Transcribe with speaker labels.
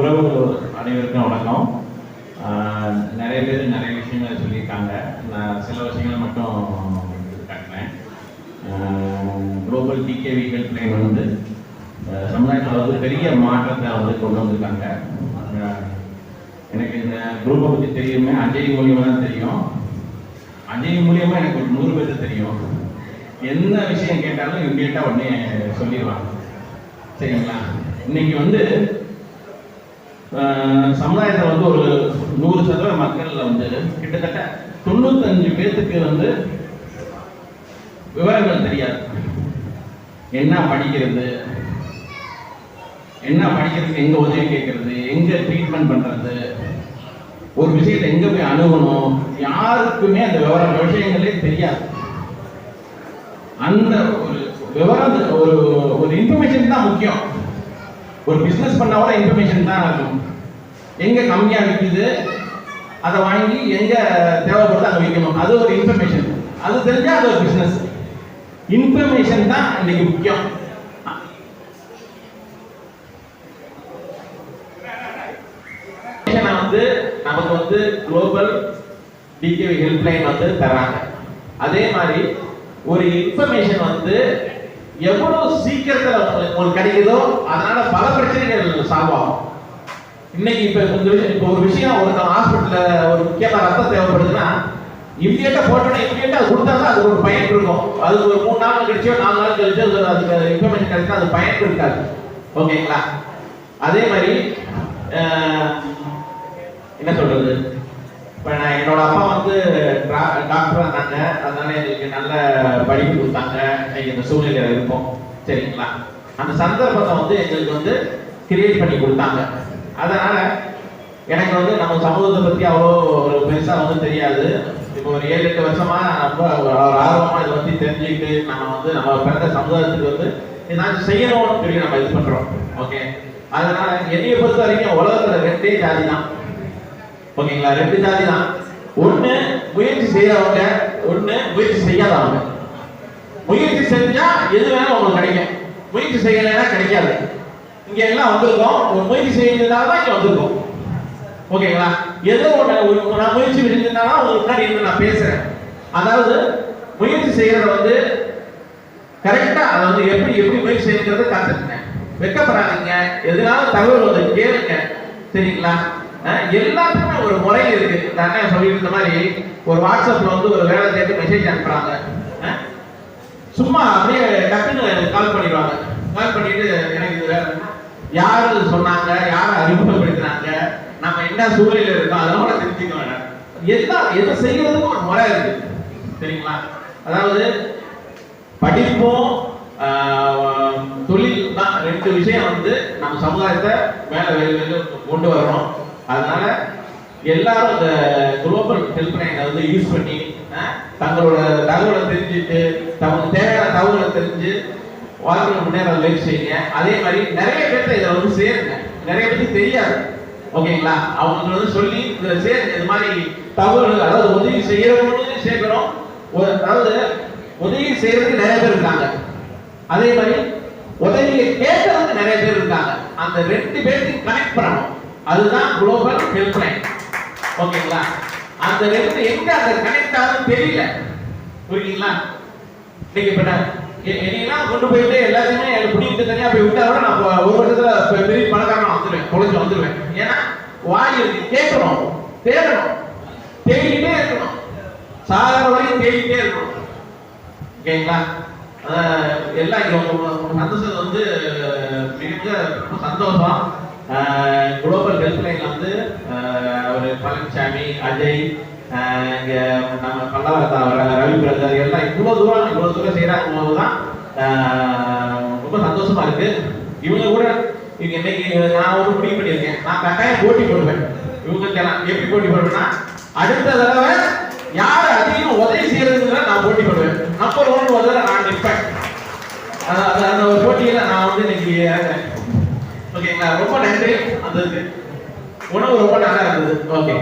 Speaker 1: உறவு அனைவருக்கும் வணக்கம். நிறைய பேர் நிறைய விஷயங்களை சொல்லியிருக்காங்க. நான் சில விஷயங்களை மட்டும் காட்டுறேன். குளோபல் டிகேவி ஹெல்ப்லைன் வந்து சமுதாயத்தில் வந்து பெரிய மாற்றத்தை வந்து கொண்டு வந்திருக்காங்க. எனக்கு இந்த குரூப்பை பற்றி தெரியுமே. அஜய் மூலியமாக தான் தெரியும். அஜய் மூலியமாக எனக்கு ஒரு நூறு பேர் தெரியும். என்ன விஷயம் கேட்டாலும் இவங்க கேட்டால் உடனே சொல்லிடுவாங்க. சரிங்களா? இன்னைக்கு வந்து சமுதாயத்துல வந்து ஒரு நூறு சதவீத மக்கள்ல வந்து கிட்டத்தட்ட தொண்ணூத்தஞ்சு பேர்த்துக்கு வந்து விவரங்கள் தெரியாது. என்ன படிக்கிறது? என்ன படிக்கிறதுக்கு எங்க உதவி கேட்கறது? எங்க ட்ரீட்மெண்ட் பண்றது? ஒரு விஷயத்தை எங்க போய் அணுகணும்? யாருக்குமே அந்த விவரம் விஷயங்களே தெரியாது. அந்த ஒரு விவரம் ஒரு ஒரு இன்ஃபர்மேஷன் தான் முக்கியம். ஒரு பிசினஸ் பண்ணா கூட இன்ஃபர்மேஷன் தான் இருக்கும் எங்க கம்மியா விற்குது அதை வாங்கி எங்க தேவைப்படுது அதை விற்கணும் அது ஒரு இன்ஃபர்மேஷன் அது தெரிஞ்சா அது ஒரு பிஸ்னஸ் இன்ஃபர்மேஷன் தான் இன்னைக்கு முக்கியம். வந்து நமக்கு வந்து குளோபல் டிகேவி ஹெல்ப்லைன் வந்து தராங்க. அதே மாதிரி ஒரு இன்ஃபர்மேஷன் வந்து எவ்வளவு சீக்கிரத்துல உங்களுக்கு கிடைக்குதோ அதனால பல பிரச்சனைகள் சால்வ் ஆகும் இன்னைக்கு இப்ப கொஞ்சம் விஷயம் இப்ப ஒரு விஷயம் ஒருத்தன் ஹாஸ்பிட்டல்ல ஒரு முக்கியமான ரத்தம் தேவைப்படுதுன்னா இம்மிடியட்டா போட்டோன்னா இம்மிடியட்டா அது தான் அது ஒரு பயன் இருக்கும். அது ஒரு மூணு நாள் கழிச்சோ நாலு நாள் கழிச்சோ அதுக்கு இன்ஃபர்மேஷன் கிடைச்சா அது பயன் இருக்காது. ஓகேங்களா? அதே மாதிரி என்ன சொல்றது? இப்போ நான் என்னோட அப்பா வந்து டாக்டராக இருந்தாங்க. அதனால எங்களுக்கு நல்ல படிப்பு கொடுத்தாங்க. இன்னைக்கு இந்த சூழ்நிலையில் இருப்போம். சரிங்களா? அந்த சந்தர்ப்பத்தை வந்து எங்களுக்கு வந்து கிரியேட் பண்ணி கொடுத்தாங்க. அதனால எனக்கு வந்து நம்ம சமூகத்தை பற்றி அவ்வளோ ஒரு பெருசாக வந்து தெரியாது. இப்போ ஒரு ஏழு எட்டு வருஷமா ரொம்ப ஒரு ஆர்வமாக இதை பற்றி தெரிஞ்சுக்கிட்டு நம்ம வந்து நம்ம பிறந்த சமுதாயத்துக்கு வந்து ஏதாச்சும் செய்யணும்னு சொல்லி நம்ம இது பண்ணுறோம் ஓகே அதனால என்னைய பொறுத்த வரைக்கும் உலகத்தில் ரெண்டே ஜாதி தான். ஓகேங்களா? ரெண்டு ஜாதி தான். ஒண்ணு முயற்சி செய்யறவங்க ஒண்ணு முயற்சி செய்யாதவங்க. முயற்சி செஞ்சா எது வேணாலும் உங்களுக்கு கிடைக்கும். முயற்சி செய்யலைன்னா கிடைக்காது. இங்க எல்லாம் வந்திருக்கோம். ஒரு முயற்சி செய்யறதுனால தான் இங்க வந்திருக்கோம். ஓகேங்களா? ஏதோ ஒண்ணு நான் முயற்சி செஞ்சதுனால உங்களுக்கு முன்னாடி இருந்து நான் பேசுறேன். அதாவது முயற்சி செய்யறத வந்து கரெக்டா அதை வந்து எப்படி எப்படி முயற்சி செய்யறத காத்துருங்க வெக்கப்படாதீங்க எதுனாலும் தகவல் வந்து கேளுங்க. சரிங்களா? எல்லாத்துக்குமே ஒரு முறை இருக்கு. இந்த அண்ணன் சொல்லிட்டு மாதிரி ஒரு வாட்ஸ்அப்ல வந்து ஒரு வேலை சேர்த்து மெசேஜ் அனுப்புறாங்க. சும்மா அப்படியே டக்குன்னு கால் பண்ணிடுவாங்க. கால் பண்ணிட்டு எனக்கு இது வேலை யாரு சொன்னாங்க? யாரை அறிமுகப்படுத்தினாங்க? நம்ம என்ன சூழலில் இருக்கோம்? அதெல்லாம் கூட தெரிஞ்சுக்க வேண்டாம் எல்லாம் எதை செய்யறதுக்கும் ஒரு முறை இருக்கு. சரிங்களா? அதாவது படிப்பும் தொழில் தான். ரெண்டு விஷயம் வந்து நம்ம சமுதாயத்தை வேலை வெளி கொண்டு வரணும் அதனால எல்லாரும் இந்த குளோபல் ஹெல்ப்லைனை வந்து யூஸ் பண்ணி தங்களோட தகவலை தெரிஞ்சுட்டு தங்களுக்கு தேவையான தகவலை தெரிஞ்சு வாழ்க்கையில் முன்னேற முயற்சி செய்யுங்க. அதே மாதிரி நிறைய பேர்த்த இதை வந்து சேருங்க. நிறைய பேருக்கு தெரியாது. ஓகேங்களா? அவங்க வந்து சொல்லி இதில் சேருங்க. இது மாதிரி தகவல்கள் அதாவது உதவி செய்யறவங்களும் சேர்க்கிறோம் ஒரு- அதாவது உதவி செய்யறதுக்கு நிறைய பேர் இருக்காங்க. அதே மாதிரி உதவியை கேட்கறதுக்கு நிறைய பேர் இருக்காங்க. அந்த ரெண்டு பேர்த்தையும் கனெக்ட் பண்ணணும். அதுதான் குளோபல் ஹெல்ப்லைன் ஓகேங்களா அந்த ரெண்டு எங்க அந்த கனெக்ட் ஆகுதுன்னு தெரியல. புரியுதுங்களா? இன்னைக்கு இப்ப நான் என்னையெல்லாம் கொண்டு போயிட்டு எல்லாத்தையுமே எனக்கு பிடிக்கிட்டு தனியா போய் விட்டா கூட நான் ஒரு வருஷத்துல பெரிய பணக்காரன் வந்துடுவேன் குறைஞ்சு வந்துடுவேன் ஏன்னா வாய் இருக்கு கேட்கணும் தேடணும் தேடிக்கிட்டே இருக்கணும். சாதாரண வரைக்கும் தேடிக்கிட்டே இருக்கணும். ஓகேங்களா எல்லாம் இங்க சந்தோஷம் வந்து மிக மிக ரொம்ப சந்தோஷம். குளோபல் ஹெல்ப்லைன்ல வந்து ஒரு பழனிசாமி அஜய் இங்கே இங்க நம்ம பல்லவரத்தா ரவி பிரதர் எல்லாம் இவ்வளவு தூரம் இவ்வளவு தூரம் செய்யறாங்க போதுதான் ரொம்ப சந்தோஷமா இருக்கு. இவங்க கூட இவங்க இன்னைக்கு நான் ஒரு முடிவு பண்ணியிருக்கேன். நான் கட்டாயம் போட்டி போடுவேன். இவங்க எப்படி போட்டி போடுவேன்னா அடுத்த தடவை யார் அதிகம் உதவி செய்யறதுங்கிற நான் போட்டி போடுவேன். நம்பர் ஒன் முதல்ல நான் நிற்பேன். அந்த ஒரு போட்டியில நான் வந்து இன்னைக்கு இறங்குறேன் ஓகேங்களா? ரொம்ப நன்றி. அந்த உணவு ரொம்ப நல்லா இருந்தது. ஓகே.